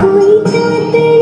કોઈ ચાતણિયા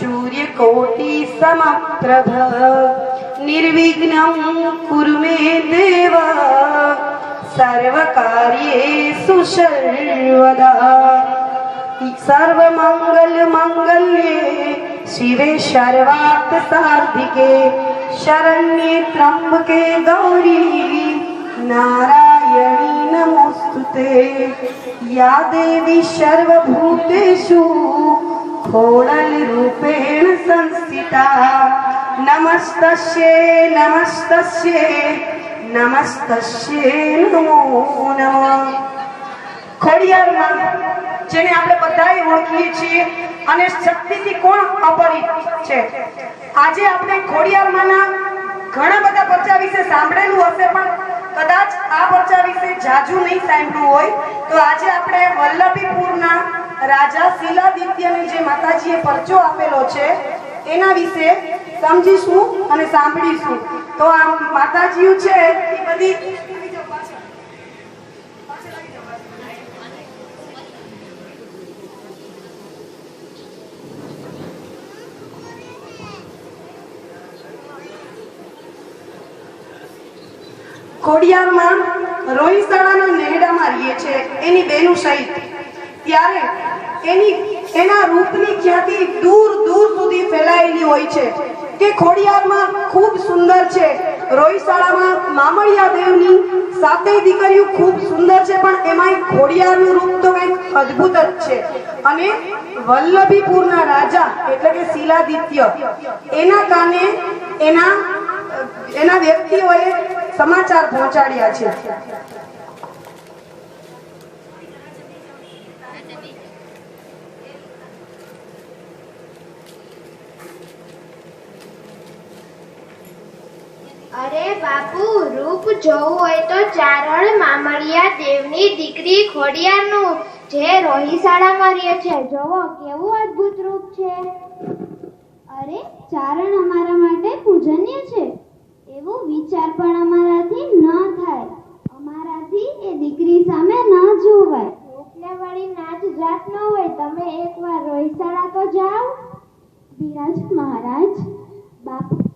सूर्यकोटिसमप्रभ। निर्विघ्नं कुरु मे देव। सर्वकार्येषु सर्वदा सर्वमङ्गलमाङ्गल्ये शिवे सर्वार्थसार्थिके शरण्ये त्र्यम्बके गौरी। नारायणी नमोस्तुते या देवी सर्वभूतेषु खोडलरूपेण संस्थिता नमस्तस्ये नमस्तस्ये નમસ્તસ્યે નમો નમઃ ખોડિયારમાં જેને આપણે બધાએ ઓળખીએ છીએ અને શક્તિથી કોણ અપરિચિત છે આજે આપણે ખોડિયારમાંના ઘણા બધા પરચા વિશે સાંભળેલું હશે પણ કદાચ આ પરચા વિશે જાજુ નહીં સાંભળ્યું હોય તો આજે આપણે વલ્લભીપુરના રાજા શિલાદિત્યને જે માતાજીએ પરચો આપેલો છે, એના વિશે સમજીશું અને સાંભળીશું. તો આ માતાજીઓ છે બધી ખોડિયારમાં રોહિસાળાના નેહડામાં રહીએ છે, એની બેનું સહિત ત્યારે એની, એના રૂપની ખ્યાતિ દૂર દૂર સુધી ફેલાયેલી હોય છે. કે ખોડિયારમાં ખૂબ સુંદર છે. રોહિશાળામાં મામળિયા દેવની સાતેય દીકરીઓ ખૂબ સુંદર છે, પણ એમાં ખોડિયારનું રૂપ તો કંઈક અદ્ભુત જ છે. અને વલ્લભીપુરના રાજા, એટલે કે શિલાદિત્ય, એના કાને એના એના વ્યક્તિઓએ સમાચાર પહોંચાડ્યા છે. અરે બાપુ, રૂપ જોવું હોય તો ચારણ મામળિયા દેવની દીકરી ખોડિયારનું, જે રોહિશાળામાં રહે છે. જોવો, કેવું અદ્ભુત રૂપ છે. અરે, ચારણ અમારા માટે પૂજનીય છે. એવો વિચાર પણ અમારાથી ન થાય. અમારાથી એ દીકરી સામે ન જોવાય. રૂપને વળી નાચ જાત ન હોય. તમે એકવાર રોહિશાળા તો જાઓ. વિરાજ મહારાજ, બાપુ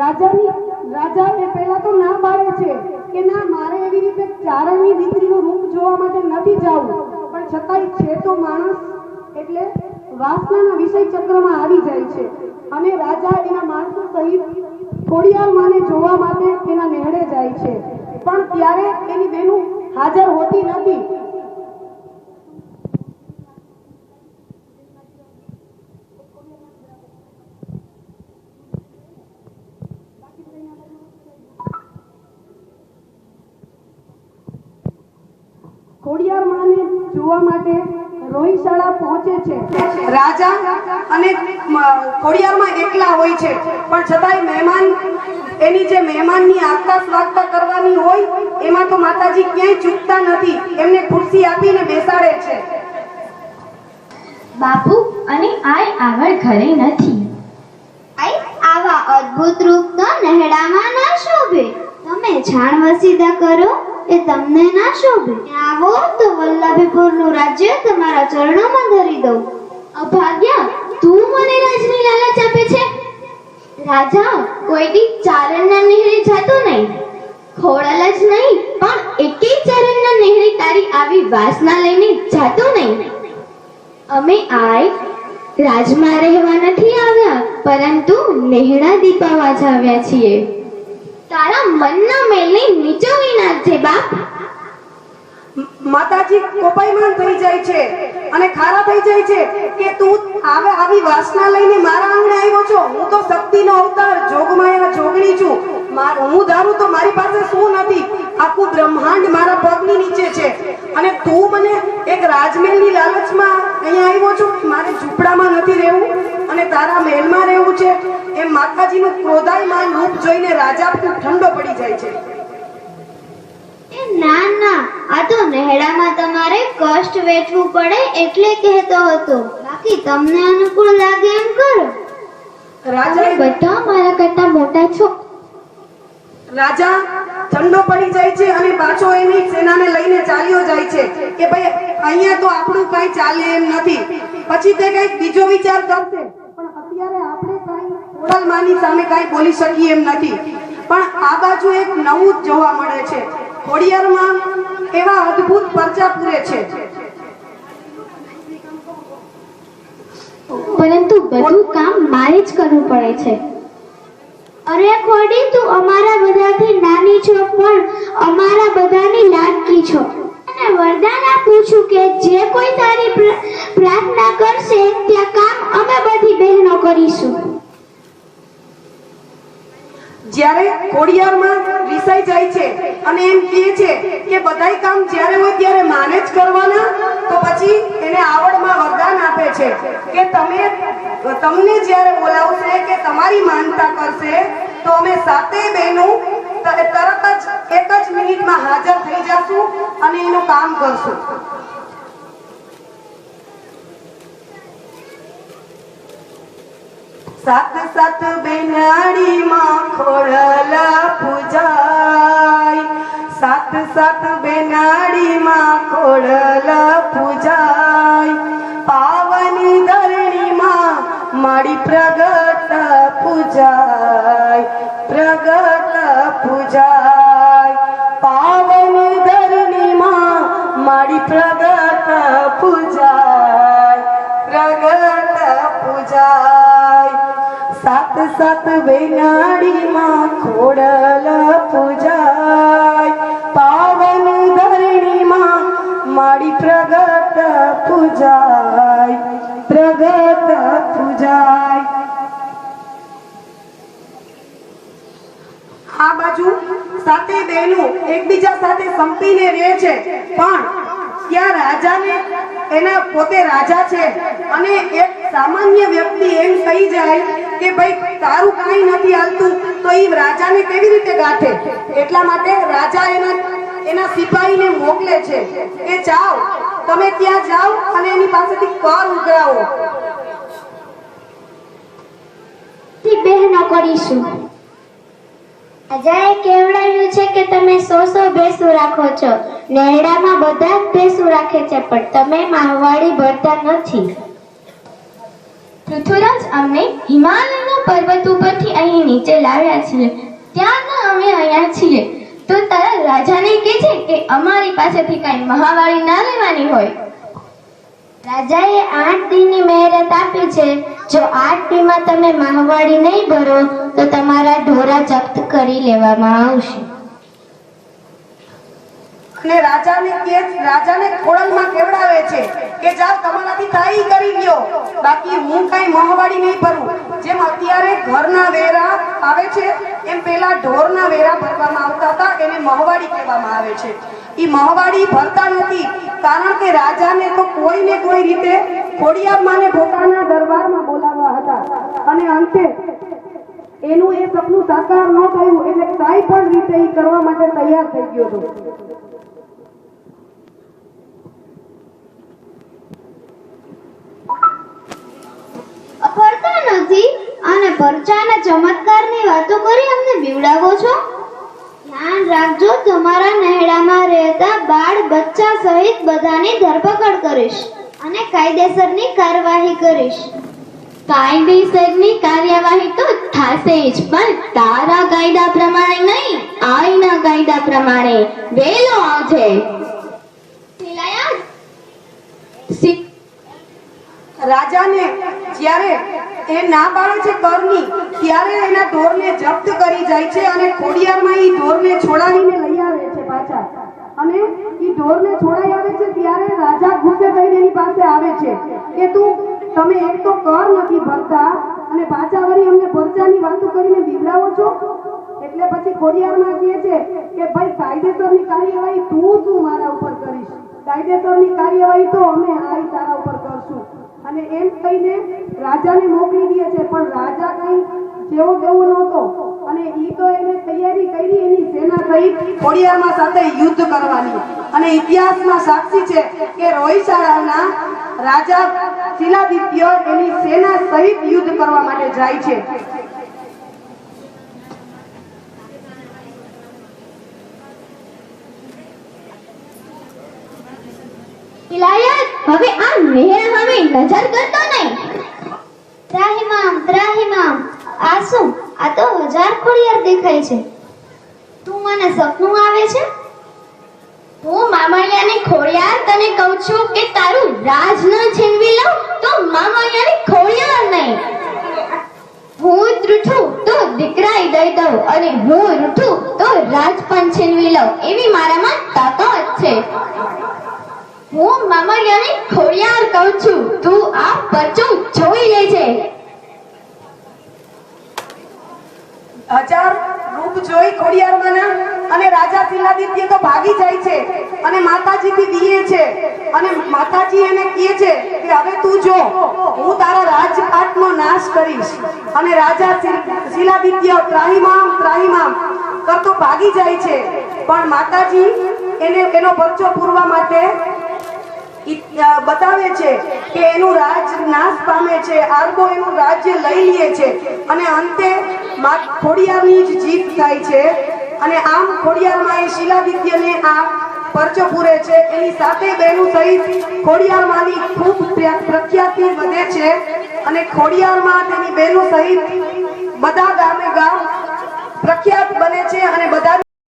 રાજાની રાજા એ પહેલા તો ના પાડે છે કે ના, મારે એવી રીતે ચારણની દીકરીનું રૂપ જોવા માટે નથી જવું. પણ છતાંય છે તો માણસ એટલે વાસનાના વિષય ચક્રમાં આવી જાય છે. અને રાજા એના માણસો સહિત ખોડિયાર માને જોવા માટે તેના નેહડે જાય છે પણ ત્યારે એની બેનું હાજર હોતી નથી ખોડિયાર માને જોવા માટે રોહિશાળા પહોંચે છે રાજા અને ખોડિયારમાં એકલા હોય છે. પણ છતાંય મહેમાન એની જે મહેમાનની આગતા સ્વાગતા કરવાની હોય એમાં તો માતાજી ક્યાંય ચૂકતા નથી. એમને ખુરશી આપીને બેસાડે છે. બાપુ અને આય આગળ ઘરે નથી. આવા અદ્ભુત રૂપ તો નહેડામાં ના શોભે. તમે જાણ વસીદા કરો એ તમને ના શોભે. આવો તો વલ્લભીપુરનું રાજ્ય તમારા ચરણોમાં ધરી દઉં. અભાગ્યા તું મને રાજની લાલચ આપે છે? રાજા, કોઈ દી ચારણના નહેરે જતો નહીં. ખોળલ જ નહીં, પણ એકેય ચારણના નહેરે તારી આવી વાસના લઈને જતો નહીં. અમે આય રાજમાં રહેવા નથી આવ્યા, પરંતુ નેહડા દીપાવા જ આવ્યા છીએ. તારા મનના મેલને નીચોવી નાખજે બાપ. માતાજી, કોપાયમાન થઈ જાય છે. અને ખારા થઈ જાય છે કે તું આવે આવી વાસના લઈને મારા આંગણે આવ્યો છો? હું તો શક્તિનો અવતાર, જોગમાયા જોગણી છું. હું ધારું તો મારી પાસે શું નથી? આખું બ્રહ્માંડ મારા પગની નીચે છે. અને તું મને એક રાજમહેલની લાલચમાં અહીંયા આવ્યો છો? મારે ઝૂંપડામાં નથી રહેવું અને તારા મહેલમાં રહેવું છે? એમ માતાજીનું ક્રોધાયમાન રૂપ જોઈને રાજા ઠંડો પડી જાય છે. એ ના ના. આ તો નહેડામાં તમારે કષ્ટ વેઠવું પડે એટલે કહેતો હતો. બાકી તમને અનુકૂળ લાગે એમ કરો. રાજા? બધા મારા કરતા મોટા છો. રાજા ઠંડો પડી જાય છે અને પાછો એની સેનાને લઈને ચાલ્યો જાય છે કે ભાઈ અહીંયા તો આપણું કઈ ચાલે એમ નથી. પછી તે કંઈક બીજો વિચાર કરશે. પણ અત્યારે આપણે કઈ ખોડલમાની સામે કઈ બોલી શકીએ એમ નથી. પણ આ બાજુ એક નવું જ જોવા મળે છે. ખોડિયારમાં એવા અદ્ભુત પરચા પૂરે છે. પરંતુ બધું કામ મારે જ કરવું પડે છે. અરે ખોડી તું અમારા બધાથી નાની છો પણ અમારા બધાની લાડકી છો. અને વરદાન આપું છું કે જે કોઈ તારી પ્રાર્થના કરશે ત્યાં કામ અમે બધી બહેનો કરીશું. જ્યારે ખોડિયારમાં રિસાઈ જાય છે અને એમ કહે છે કે બધાય કામ જ્યારે હોય ત્યારે માને જ કરવાના, તો પછી એને આવડમાં વરદાન આપે છે કે તમે, તમને જ્યારે બોલાવશે કે તમારી માનતા કરશે, તો અમે સાતેય બહેનો તરત જ એક જ મિનિટમાં હાજર થઈ જશું અને એનું કામ કરશું. સાત સાત બેનાડીમાં ખોડલ પૂજાય. સાત સાત બેનાડીમાં ખોડલ પૂજાય. પાવની ધરણીમાં મારી પ્રગટ પૂજાય. પ્રગટ પૂજાય. પાવની ધરણીમાં મારી પ્રગટ પૂજાય. બેનાડીમાં ખોડલ પૂજાય. પાવન ધરણીમાં મારી પ્રગટ પૂજાય. પ્રગટ પૂજાય. આ બાજુ સાતે બહેનો એકબીજા સાથે સંપીને રહે છે. પણ ત્યાં રાજાને, એના પોતે રાજા છે અને એક સામાન્ય વ્યક્તિ એમ કહી જાય કે ભાઈ, તારું કાંઈ નથી હાલતું, તો એ રાજાને કેવી રીતે ગાંઠે? એટલા માટે રાજા એના એના સિપાહીને મોકલે છે કે જાઓ, તમે ત્યાં જાઓ અને એની પાસેથી કર ઉઘરાવો. કરીશું. અજાએ કેવડાવ્યું છે કે તમે સો સો ભેંસું રાખો છો. નેહડામાં બધા જ ભેંસું રાખે છે, પણ તમે માહવાડી ભરતા નથી. પૃથ્વીરાજ અમને હિમાલયના પર્વત ઉપરથી અહીં નીચે લાવ્યા છીએ. ત્યાંના અમે અહીંયા છીએ. તો તારા રાજાને કહે છે કે અમારી પાસેથી કાંઈ મહાવાળી ના લેવાની હોય. રાજાએ આઠ દીની મહેરત આપી છે. જો આઠ દીમાં તમે મહાવાળી નહીં ભરો, તો તમારા ઢોરા જપ્ત કરી લેવામાં આવશે. અને રાજાને કે રાજાને ખોળલમાં કેવડાવે છે કે જાઓ તમારાથી તાઈ કરી લ્યો. બાકી હું કઈ મોહવાડી નહીં ભરું. જેમ અત્યારે ઘરના વેરા આવે છે, એમ પેલા ઢોરના વેરા ભરવામાં આવતા હતા, એને મહવાડી કહેવામાં આવે છે. ઈ મહવાડી ભરતા નથી, કારણ કે રાજાને તો કોઈને કોઈ રીતે ખોડિયારમાંને પોતાના દરબારમાં બોલાવવા હતા. અને અંતે એનું એ સપનું સાકાર ન થયું એટલે કાંઈ પણ રીતે એ કરવા માટે તૈયાર થઈ ગયો હતો. પડતા નથી અને પરચાના ચમત્કારની વાતો કરી અમને બીવડાવો છો? ધ્યાન રાખજો, તમારા નહેડામાં રહેતા બાળ બચ્ચા સહિત બધાની ધરપકડ કરીશ અને કાયદેસરની કાર્યવાહી કરીશ. કાયદેસરની કાર્યવાહી તો થશે જ, પણ તારા કાયદા પ્રમાણે નહીં, આઈના કાયદા પ્રમાણે. વેલો સી રાજાને જ્યારે એ ના પાડે છે કરની, ત્યારે એના ઢોરને જપ્ત કરી જાય છે અને ખોડિયારમાં એ ઢોરને છોડાવીને લઈ આવે છે પાછા. અને એ ઢોરને છોડાઈ આવે છે ત્યારે રાજા ગુસ્સે થઈને એની પાસે આવે છે. કે તું તમે એક તો કર નથી ભરતા. અને પાછા વળી અમને પરચાની વાતો કરીને બીવડાવો છો? એટલે પછી ખોડિયારમાં કહે છે કે, ભાઈ, કાયદેસરની કાર્યવાહી તું તું મારા ઉપર કરીશ. કાયદેસરની કાર્યવાહી તો અમે આઈ તારા ઉપર કરશું. અને એમ કહીને રાજાને મોકલી દે છે, પણ રાજા કઈ જેવો તેવો નહોતો. અને ઈ તો એને તૈયારી કરી એની સેના થઈ ખોડિયારમાં સાથે યુદ્ધ કરવાની. અને ઇતિહાસમાં સાક્ષી છે કે રોહિશાળાના રાજા શિલાદિત્ય એની સેના સહિત યુદ્ધ કરવા માટે જાય છે. હવે આ મેર નજર કરતો નહીં. ત્રાહિમામ ત્રાહિમામ આ શું? આ તો હજાર ખોડિયાર દેખાય છે. તું મને સપનું આવે છે? હું મામાયાને ખોડિયાર તને કહું છું કે તારું રાજ ન છીનવી લઉં, તો મામાયાને ખોડિયાર નહીં. હું ત્રુઠું તો દીકરાઈ દઈ દઉં અને હું રૂઠું તો રાજ પણ છીનવી લઉં, એવી મારામાં તાકાત છે. હું મામાયાને ખોડિયાર કહું છું, તું આ પરચું જોઈ લેજે હજાર રૂપ જોઈ ખોડિયારમાંના અને રાજા શિલાદિત્ય તો ભાગી જાય છે અને માતાજીથી દીએ છે. અને માતાજી એને કહે છે કે હવે તું જો, હું તારા રાજપાટનો નાશ કરીશ. અને રાજા શિલાદિત્ય, ત્રાહીમામ ત્રાહીમામ કરતો ભાગી જાય છે. પણ માતાજી એને, એનો પરચો પૂરવા માટે બતાવે છે કે એનું રાજ નાશ પામે છે, આર્ગો એનું રાજ્ય લઈ લે છે. અને અંતે ખોડિયારની જ જીત થાય છે. અને આમ ખોડિયારમાં એ શિલાદિત્યને આ પરચો પૂરે છે. એની સાથે બહેનો સહિત ખોડિયારમાંની ખૂબ પ્ર- પ્રખ્યાતિ વધે છે. અને ખોડિયારમાં તેની બહેનો સહિત બધા ગામે ગામ પ્રખ્યાત બને છે અને બધા